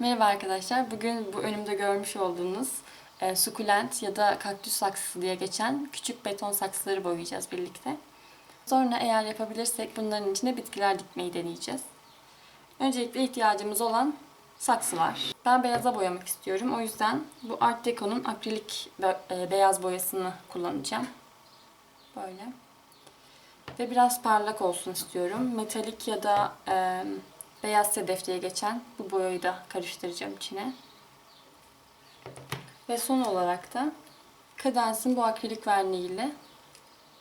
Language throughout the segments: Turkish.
Merhaba arkadaşlar. Bugün bu önümde görmüş olduğunuz e, sukulent ya da kaktüs saksısı diye geçen küçük beton saksıları boyayacağız birlikte. Sonra eğer yapabilirsek bunların içine bitkiler dikmeyi deneyeceğiz. Öncelikle ihtiyacımız olan saksılar. Ben beyaza boyamak istiyorum. O yüzden bu Art Deco'nun akrilik e, beyaz boyasını kullanacağım. Böyle. Ve biraz parlak olsun istiyorum. Metalik ya da e, beyaz sedef geçen bu boyayı da karıştıracağım içine. Ve son olarak da Cadenz'in bu akrilik verniğiyle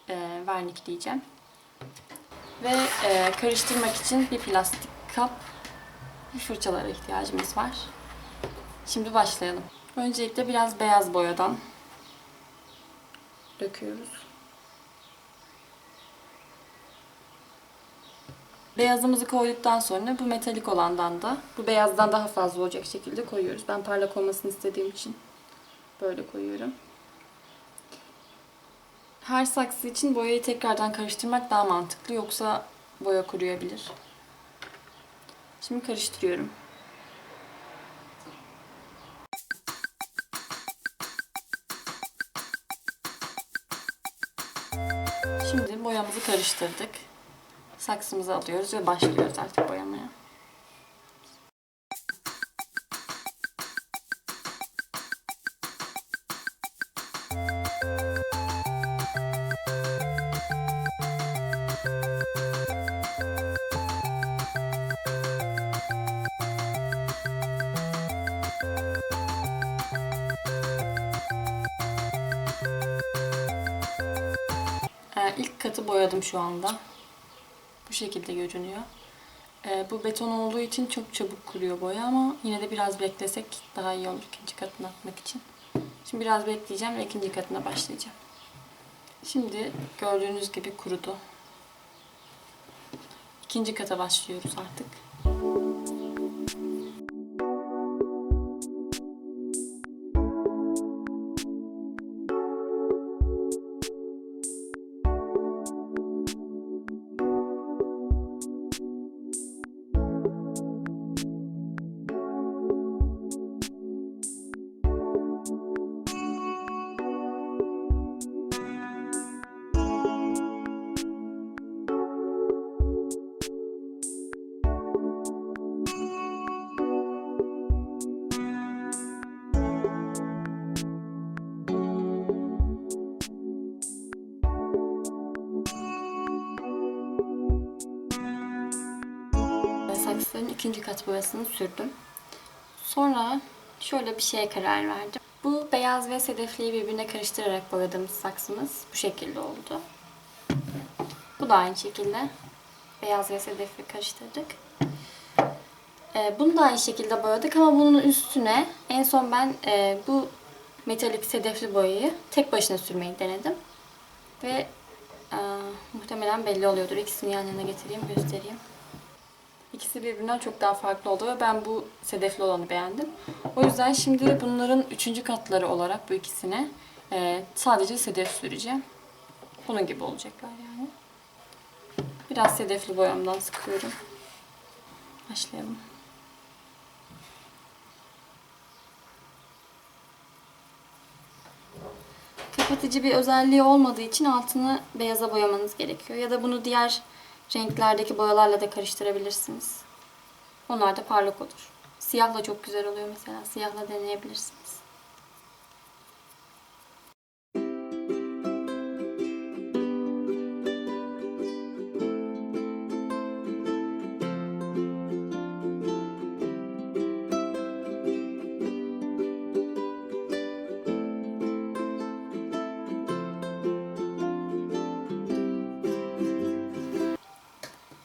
e, vernikleyeceğim. Ve e, karıştırmak için bir plastik kap ve fırçalara ihtiyacımız var. Şimdi başlayalım. Öncelikle biraz beyaz boyadan döküyoruz. Beyazımızı koyduktan sonra bu metalik olandan da bu beyazdan daha fazla olacak şekilde koyuyoruz. Ben parlak olmasını istediğim için böyle koyuyorum. Her saksı için boyayı tekrardan karıştırmak daha mantıklı yoksa boya kuruyabilir. Şimdi karıştırıyorum. Şimdi boyamızı karıştırdık. Saksımızı alıyoruz ve başlıyoruz artık boyamaya. Ee, ilk katı boyadım şu anda. Şekilde görünüyor. Ee, bu beton olduğu için çok çabuk kuruyor boya ama yine de biraz beklesek daha iyi olur ikinci katını atmak için. Şimdi biraz bekleyeceğim ve ikinci katına başlayacağım. Şimdi gördüğünüz gibi kurudu. İkinci kata başlıyoruz artık. Ve saksıların ikinci kat boyasını sürdüm. Sonra şöyle bir şeye karar verdim. Bu beyaz ve sedefliği birbirine karıştırarak boyadığımız saksımız bu şekilde oldu. Bu da aynı şekilde beyaz ve sedefi karıştırdık. Ee, bunu da aynı şekilde boyadık ama bunun üstüne en son ben e, bu metalik sedefli boyayı tek başına sürmeyi denedim. Ve e, muhtemelen belli oluyordur. İkisini yan yana getireyim, göstereyim. İkisi birbirinden çok daha farklı oldu ve ben bu sedefli olanı beğendim. O yüzden şimdi bunların üçüncü katları olarak bu ikisine e, sadece sedef süreceğim. Bunun gibi olacaklar yani. Biraz sedefli boyamdan sıkıyorum. Başlayalım. Kapatıcı bir özelliği olmadığı için altını beyaza boyamanız gerekiyor. Ya da bunu diğer renklerdeki boyalarla da karıştırabilirsiniz. Onlar da parlak olur. Siyahla çok güzel oluyor mesela. Siyahla deneyebilirsiniz.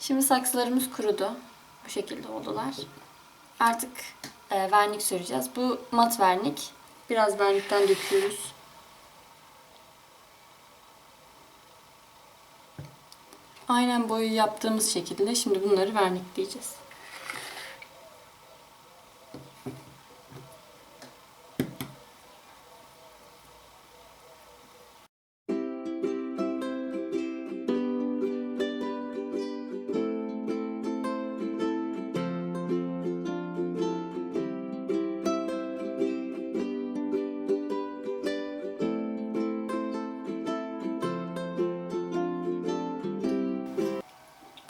Şimdi saksılarımız kurudu. Bu şekilde oldular. Artık e, vernik süreceğiz. Bu mat vernik. Biraz vernikten döküyoruz. Aynen boyu yaptığımız şekilde şimdi bunları vernikleyeceğiz.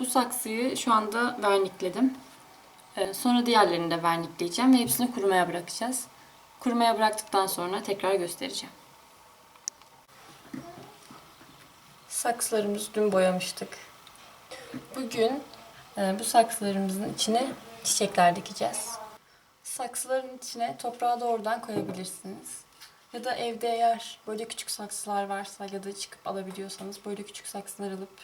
Saksıyı şu anda vernikledim. Ee, Sonra diğerlerini de vernikleyeceğim ve hepsini kurumaya bırakacağız. Kurumaya bıraktıktan sonra tekrar göstereceğim. Saksılarımızı dün boyamıştık. Bugün e, bu saksılarımızın içine çiçekler dikeceğiz. Saksıların içine toprağı doğrudan koyabilirsiniz. Ya da evde eğer böyle küçük saksılar varsa ya da çıkıp alabiliyorsanız böyle küçük saksılar alıp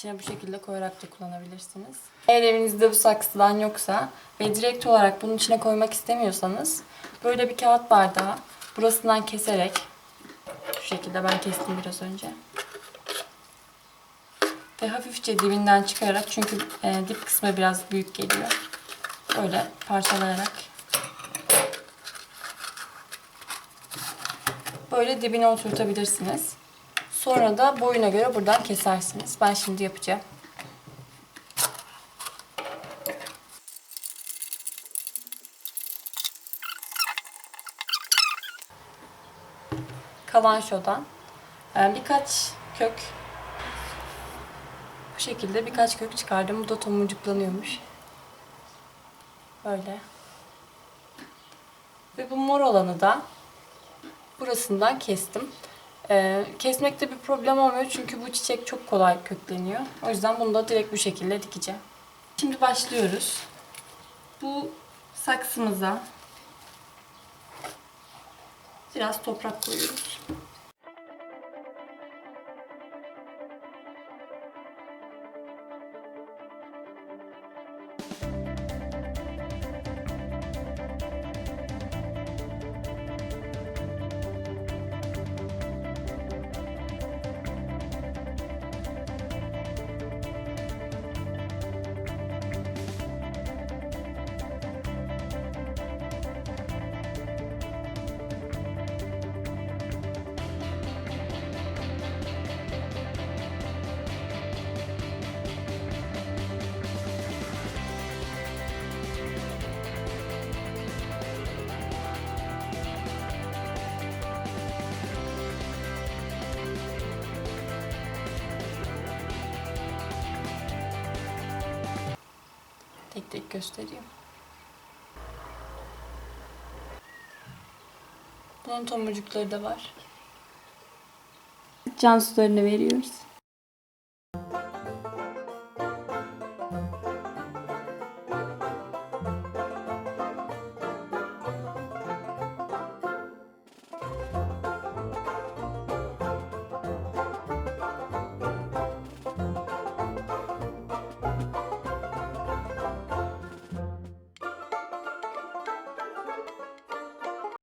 içine bu şekilde koyarak da kullanabilirsiniz. Eğer evinizde bu saksıdan yoksa ve direkt olarak bunun içine koymak istemiyorsanız böyle bir kağıt bardağı burasından keserek şu şekilde ben kestim biraz önce. Ve hafifçe dibinden çıkararak çünkü e, dip kısmı biraz büyük geliyor. Böyle parçalayarak böyle dibine oturtabilirsiniz. Sonra da boyuna göre buradan kesersiniz. Ben şimdi yapacağım. Kalanşo'dan e, birkaç kök bu şekilde birkaç kök çıkardım. Bu da tomurcuklanıyormuş. Böyle. Ve bu mor olanı da burasından kestim. Ee, kesmekte bir problem olmuyor çünkü bu çiçek çok kolay kökleniyor. O yüzden bunu da direkt bu şekilde dikeceğim. Şimdi başlıyoruz. Bu saksımıza biraz toprak koyuyoruz. Tek tek göstereyim. Bunun tomurcukları da var. Can sularını veriyoruz.